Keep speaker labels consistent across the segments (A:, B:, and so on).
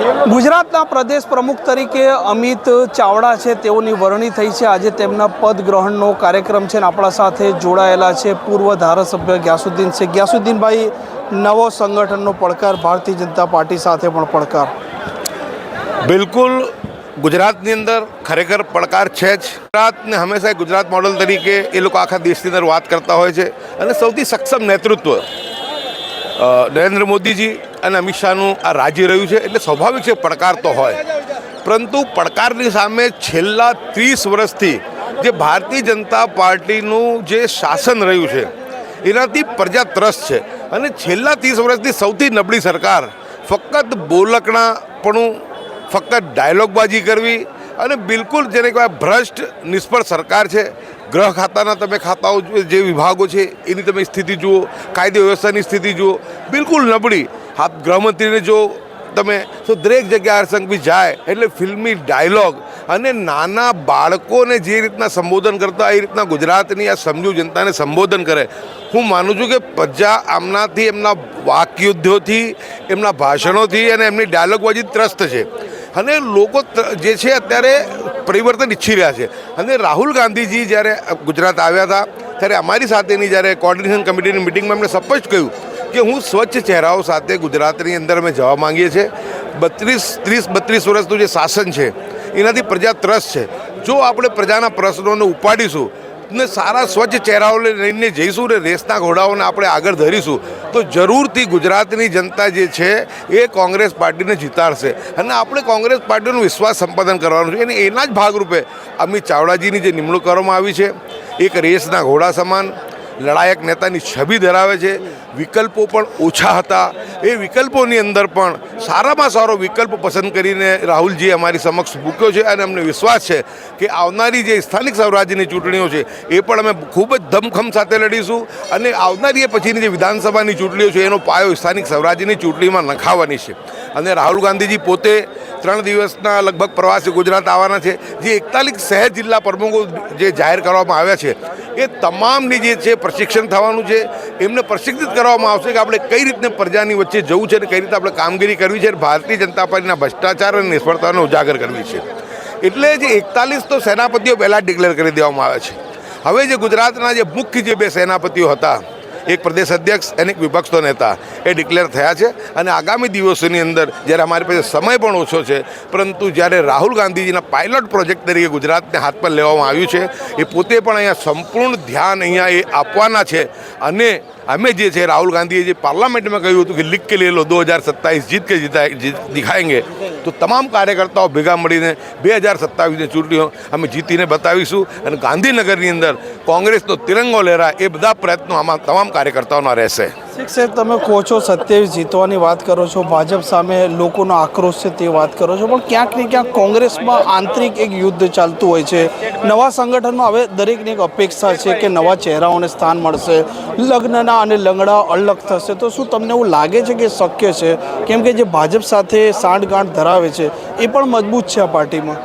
A: ગુજરાતના પ્રદેશ પ્રમુખ તરીકે અમિત ચાવડા છે. તેઓની વરણી થઈ છે. આજે તેમના પદ ગ્રહણનો કાર્યક્રમ છે અને આપણા સાથે જોડાયેલા છે પૂર્વ ધારાસભ્ય ગ્યાસુદ્દીન છે ગ્યાસુદ્દીનભાઈ, નવો સંગઠનનો પડકાર, ભારતીય જનતા પાર્ટી સાથે પણ પડકાર.
B: બિલકુલ ગુજરાતની અંદર ખરેખર પડકાર છે જ. ગુજરાતને હંમેશા ગુજરાત મોડલ તરીકે એ લોકો આખા દેશની અંદર વાત કરતા હોય છે. અને સૌથી સક્ષમ નેતૃત્વ નરેન્દ્ર મોદીજી અને અમિત શાહનું આ રાજ્ય રહ્યું છે એટલે સ્વાભાવિક છે પડકાર તો હોય. પરંતુ પડકારની સામે છેલ્લા ત્રીસ વર્ષથી જે ભારતીય જનતા પાર્ટીનું જે શાસન રહ્યું છે, એનાથી પ્રજા ત્રસ્ત છે. અને છેલ્લા ત્રીસ વર્ષથી સૌથી નબળી સરકાર ફક્ત બોલકણાપણું, ફક્ત ડાયલોગબાજી કરવી અને બિલકુલ જેને કહેવાય ભ્રષ્ટ, નિષ્ફળ સરકાર છે. ગ્રહ ખાતાના તમે ખાતાઓ જે વિભાગો છે, એની તમે સ્થિતિ જુઓ, કાયદો વ્યવસ્થાની સ્થિતિ જુઓ, બિલકુલ નબળી. હાથ ગૃહમંત્રીને જો તમે તો દરેક જગ્યાએ હરસંઘવી જાય, એટલે ફિલ્મી ડાયલોગ અને નાના બાળકોને જે રીતના સંબોધન કરતા એ રીતના ગુજરાતની આ સમજુ જનતાને સંબોધન કરે. હું માનું છું કે પ્રજા આમનાથી એમના વાકયુદ્ધોથી એમના ભાષણોથી અને એમની ડાયલોગબાજી ત્રસ્ત છે. અને લોકો જે છે અત્યારે પરિવર્તન ઈચ્છી રહ્યા છે. અને રાહુલ ગાંધીજી જ્યારે ગુજરાત આવ્યા હતા, ત્યારે અમારી સાથેની જ્યારે કોર્ડિનેશન કમિટીની મિટિંગમાં એમણે સ્પષ્ટ કહ્યું કે હું સ્વચ્છ ચહેરાઓ સાથે ગુજરાતની અંદર અમે જવા માંગીએ છીએ. બત્રીસ, ત્રીસ, બત્રીસ વર્ષનું જે શાસન છે, એનાથી પ્રજા ત્રસ્ત છે. જો આપણે પ્રજાના પ્રશ્નોને ઉપાડીશું ને સારા સ્વચ્છ ચહેરાઓ લઈને જઈશું ને રેસના ઘોડાઓને આપણે આગળ ધરીશું, તો જરૂરથી ગુજરાતની જનતા જે છે, એ કોંગ્રેસ પાર્ટીને જીતાડશે. અને આપણે કોંગ્રેસ પાર્ટીનો વિશ્વાસ સંપાદન કરવાનું છે. અને એના જ ભાગરૂપે અમિત ચાવડાજીની જે નિમણૂક કરવામાં આવી છે, એક રેસના ઘોડા સમાન લડાયક નેતાની છબી ધરાવે છે. વિકલ્પો પણ ઓછા હતા. એ વિકલ્પોની અંદર પણ સારામાં સારો વિકલ્પ પસંદ કરીને રાહુલજીએ અમારી સમક્ષ મૂક્યો છે અને અમને વિશ્વાસ છે કે આવનારી જે સ્થાનિક સ્વરાજ્યની ચૂંટણીઓ છે, એ પણ અમે ખૂબ જ ધમખમ સાથે લડીશું અને આવનારી એ પછીની જે વિધાનસભાની ચૂંટણીઓ છે, એનો પાયો સ્થાનિક સ્વરાજ્યની ચૂંટણીમાં નખાવવાની છે. અને રાહુલ ગાંધીજી પોતે ત્રણ દિવસના લગભગ પ્રવાસી ગુજરાત આવવાના છે, જે એકતાલીસ શહેર જિલ્લા પ્રમુખો જે જાહેર કરવામાં આવ્યા છે, એ તમામની જે છે પ્રશિક્ષણ થવાનું છે, એમને પ્રશિક્ષિત કરવામાં આવશે કે આપણે કઈ રીતને પ્રજાની વચ્ચે જવું છે અને કઈ રીતે આપણે કામગીરી કરવી છે અને ભારતીય જનતા પાર્ટીના ભ્રષ્ટાચાર અને નિષ્ફળતાને ઉજાગર કરવી છે. એટલે જે એકતાલીસ તો સેનાપતિઓ પહેલાં ડિક્લેર કરી દેવામાં આવ્યા છે. હવે જે ગુજરાતના જે મુખ્ય જે બે સેનાપતિઓ હતા એક પ્રદેશ અધ્યક્ષ અને એક વિપક્ષનો નેતા એ ડિક્લેર થયા છે. અને આગામી દિવસોની અંદર જ્યારે અમારી પાસે સમય પણ ઓછો છે, પરંતુ જ્યારે રાહુલ ગાંધીજીના પાયલોટ પ્રોજેક્ટ તરીકે ગુજરાતને હાથ પર લેવામાં આવ્યું છે, એ પોતે પણ અહીંયા સંપૂર્ણ ધ્યાન અહીંયા એ આપવાના છે. અને અમે જે છે, રાહુલ ગાંધીએ જે પાર્લામેન્ટમાં કહ્યું હતું કે લીક કે લે લો, દો હજાર સત્તાવીસ જીત કે જીતા, જીત દિખાएंगे તો તમામ કાર્યકર્તાઓ ભેગા મળીને બે હજાર સત્તાવીસની ચૂંટણીઓ અમે જીતીને બતાવીશું અને ગાંધીનગરની અંદર કોંગ્રેસનો તિરંગો લહેરા એ બધા પ્રયત્નો આમાં તમામ કાર્યકર્તાઓના રહેશે.
A: શિક્ષક તમે કહો છો સત્યાવીસ જીતવાની વાત કરો છો, ભાજપ સામે લોકોનો આક્રોશ છે તે વાત કરો છો, પણ ક્યાંક ને ક્યાંક કોંગ્રેસમાં આંતરિક એક યુદ્ધ ચાલતું હોય છે. નવા સંગઠનમાં હવે દરેકની એક અપેક્ષા છે કે નવા ચહેરાઓને સ્થાન મળશે, લગ્નના અને લંગડા અલગ થશે. તો શું તમને એવું લાગે છે કે શક્ય છે? કેમ કે જે ભાજપ સાથે સાંઠગાંઠ ધરાવે છે, એ પણ મજબૂત છે આ પાર્ટીમાં?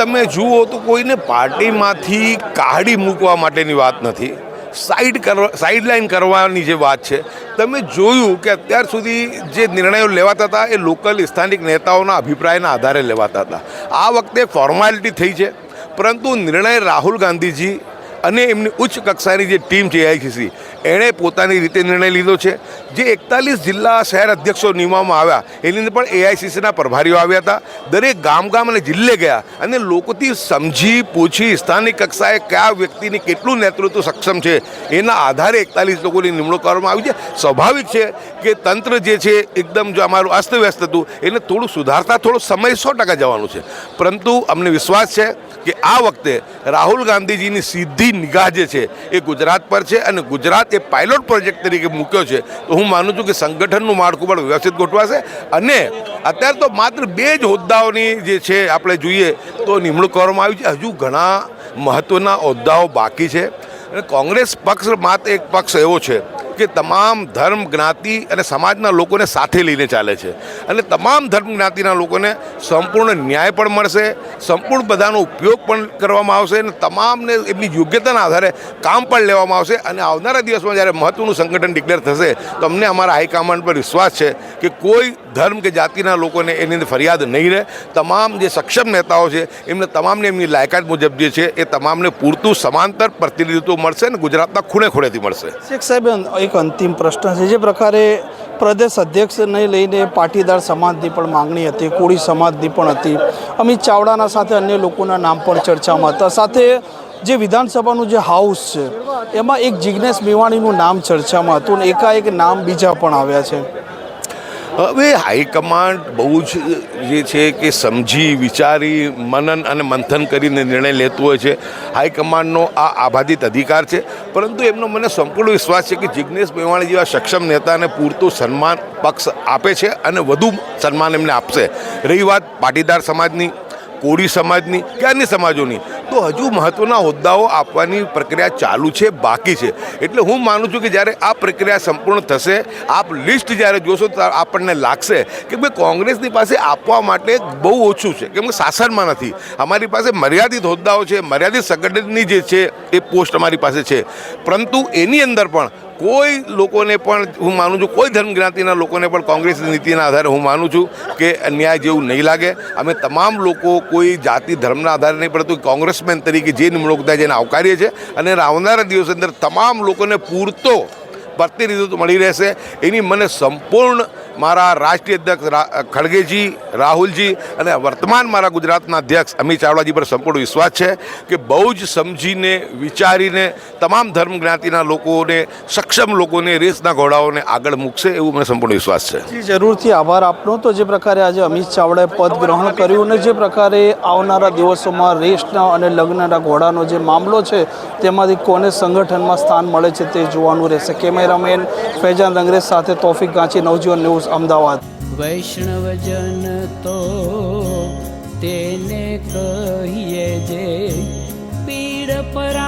B: તમે જુઓ તો કોઈને પાર્ટીમાંથી કાઢી મૂકવા માટેની વાત નથી. સાઈડ કરવા સાઈડલાઈન કરવાની જે વાત છે, તમે જોયું કે અત્યાર સુધી જે નિર્ણયો લેવાતા હતા, એ લોકલ સ્થાનિક નેતાઓના અભિપ્રાયના આધારે લેવાતા હતા. આ વખતે ફોર્માલિટી થઈ છે, પરંતુ નિર્ણય રાહુલ ગાંધીજી અને એમની ઉચ્ચ કક્ષાની જે ટીમ છે એઆઈસીસી એણે પોતાની રીતે નિર્ણય લીધો છે. જે એકતાલીસ જિલ્લા શહેર અધ્યક્ષો નિમવામાં આવ્યા, એની અંદર પણ એઆઈસીસીના પ્રભારીઓ આવ્યા હતા. દરેક ગામ ગામ અને જિલ્લે ગયા અને લોકોથી સમજી પૂછી સ્થાનિક કક્ષાએ કયા વ્યક્તિની કેટલું નેતૃત્વ સક્ષમ છે, એના આધારે એકતાલીસ લોકોની નિમણૂક કરવામાં આવી છે. સ્વાભાવિક છે કે તંત્ર જે છે, એકદમ જો અમારું અસ્તવ્યસ્ત હતું એને થોડું સુધારતા, થોડો સમય સો ટકા જવાનું છે. પરંતુ અમને વિશ્વાસ છે કે આ વખતે રાહુલ ગાંધીજીની સીધી નિગાહ જે છે એ ગુજરાત પર છે અને ગુજરાત એ પાયલોટ પ્રોજેક્ટ તરીકે મૂક્યો છે. તો હું માનું છું કે સંગઠનનું માળખું પણ વ્યવસ્થિત ગોઠવાશે અને અત્યારે તો માત્ર બે જ હોદ્દાઓની જે છે આપણે જોઈએ તો નિમણૂક કરવામાં આવી છે. હજુ ઘણા મહત્ત્વના હોદ્દાઓ બાકી છે. અને કોંગ્રેસ પક્ષ માત્ર એક પક્ષ એવો છે કે તમામ ધર્મ, જ્ઞાતિ અને સમાજના લોકોને સાથે લઈને ચાલે છે. અને તમામ ધર્મ, જ્ઞાતિના લોકોને સંપૂર્ણ ન્યાય પણ મળશે, સંપૂર્ણ બધાનો ઉપયોગ પણ કરવામાં આવશે અને તમામને એમની યોગ્યતાના આધારે કામ પણ લેવામાં આવશે. અને આવનારા દિવસમાં જ્યારે મહત્ત્વનું સંગઠન ડિક્લેર થશે તો અમને અમારા હાઈકમાન્ડ પર વિશ્વાસ છે કે કોઈ ધર્મ કે જાતિના લોકોને એની અંદર ફરિયાદ નહીં રહે. તમામ જે સક્ષમ નેતાઓ છે, એમને તમામને એમની લાયકાત મુજબ જે છે, એ તમામને પૂરતું સમાંતર પ્રતિનિધિત્વ મળશે અને ગુજરાતના ખૂણે ખૂણેથી મળશે.
A: શેખ સાહેબ એક અંતિમ પ્રશ્ન છે. જે પ્રકારે પ્રદેશ અધ્યક્ષને લઈને પાટીદાર સમાજની પણ માંગણી હતી, કોળી સમાજની પણ હતી. અમિત ચાવડાના સાથે અન્ય લોકોના નામ પણ ચર્ચામાં હતા. સાથે જે વિધાનસભાનું જે હાઉસ છે, એમાં એક જિજ્ઞેશ મેવાણીનું નામ ચર્ચામાં હતું અને એકાએક નામ બીજા પણ આવ્યા છે.
B: હવે હાઈકમાન્ડ બહુ જ જે છે કે સમજી, વિચારી, મનન અને મંથન કરીને નિર્ણય લેતું હોય છે. હાઈકમાન્ડનો આ આબાધિત અધિકાર છે. પરંતુ એમનો મને સંપૂર્ણ વિશ્વાસ છે કે જિજ્ઞેશ મેવાણી જેવા સક્ષમ નેતાને પૂરતું સન્માન પક્ષ આપે છે અને વધુ સન્માન એમને આપશે. રહી વાત પાટીદાર સમાજની, કોળી સમાજની કે સમાજોની. તો હજુ મહત્ત્વના હોદ્દાઓ આપવાની પ્રક્રિયા ચાલુ છે, બાકી છે. એટલે હું માનું છું કે જ્યારે આ પ્રક્રિયા સંપૂર્ણ થશે, આપ લિસ્ટ જ્યારે જોશો તો આપણને લાગશે કે ભાઈ કોંગ્રેસની પાસે આપવા માટે બહુ ઓછું છે. કેમ કે શાસનમાં નથી. અમારી પાસે મર્યાદિત હોદ્દાઓ છે, મર્યાદિત સંગઠનની જે છે, એ પોસ્ટ અમારી પાસે છે. પરંતુ એની અંદર પણ કોઈ લોકોને પણ, હું માનું છું, કોઈ ધર્મ જ્ઞાતિના લોકોને પણ કોંગ્રેસની નીતિના આધારે હું માનું છું કે અન્યાય જેવું નહીં લાગે. અમે તમામ લોકો કોઈ જાતિ ધર્મના આધારે નહીં, પરંતુ કોંગ્રેસમેન તરીકે જે નિમણૂક થાય એને આવકારીએ છીએ અને આવનારા દિવસ અંદર તમામ લોકોને પૂરતો પ્રતિનિધિત્વ મળી રહેશે. એની મને સંપૂર્ણ મારા રાષ્ટ્રીય અધ્યક્ષ ખડગેજી, રાહુલજી અને વર્તમાન મારા ગુજરાતના અધ્યક્ષ અમિત ચાવડાજી પર સંપૂર્ણ વિશ્વાસ છે કે બહુ જ સમજીને, વિચારીને, તમામ ધર્મ જ્ઞાતિના લોકોને, સક્ષમ લોકોને, રેસના ઘોડાઓને આગળ મૂકશે એવું મને સંપૂર્ણ વિશ્વાસ છે.
A: જરૂરથી આભાર આપનો. તો જે પ્રકારે આજે અમિત ચાવડાએ પદ ગ્રહણ કર્યું અને જે પ્રકારે આવનારા દિવસોમાં રેસના અને લગ્નના ઘોડાનો જે મામલો છે, તેમાંથી કોને સંગઠનમાં સ્થાન મળે છે તે જોવાનું રહેશે. કેમેરામેન ફૈજાન અંગ્રેજ સાથે તોફિક ગાંચી, નવજીવન ન્યૂઝ ન્યૂઝ અમદાવાદ
C: વૈષ્ણવજન તો તેને કહીએ જે પીડ પરા